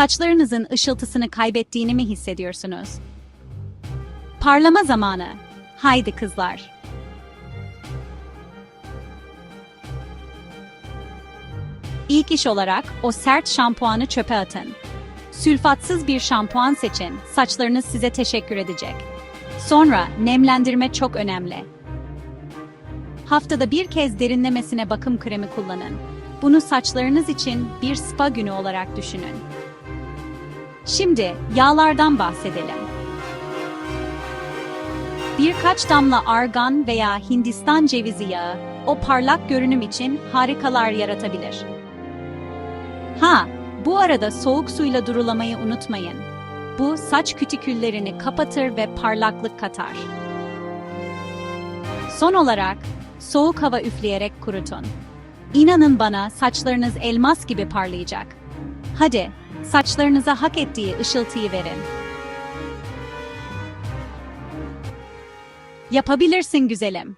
Saçlarınızın ışıltısını kaybettiğini mi hissediyorsunuz? Parlama zamanı. Haydi kızlar. İlk iş olarak o sert şampuanı çöpe atın. Sülfatsız bir şampuan seçin, saçlarınız size teşekkür edecek. Sonra nemlendirme çok önemli. Haftada bir kez derinlemesine bakım kremi kullanın. Bunu saçlarınız için bir spa günü olarak düşünün. Şimdi yağlardan bahsedelim. Birkaç damla argan veya Hindistan cevizi yağı o parlak görünüm için harikalar yaratabilir. Ha, bu arada soğuk suyla durulamayı unutmayın. Bu saç kütiküllerini kapatır ve parlaklık katar. Son olarak soğuk hava üfleyerek kurutun. İnanın bana saçlarınız elmas gibi parlayacak. Hadi saçlarınıza hak ettiği ışıltıyı verin. Yapabilirsin güzelim.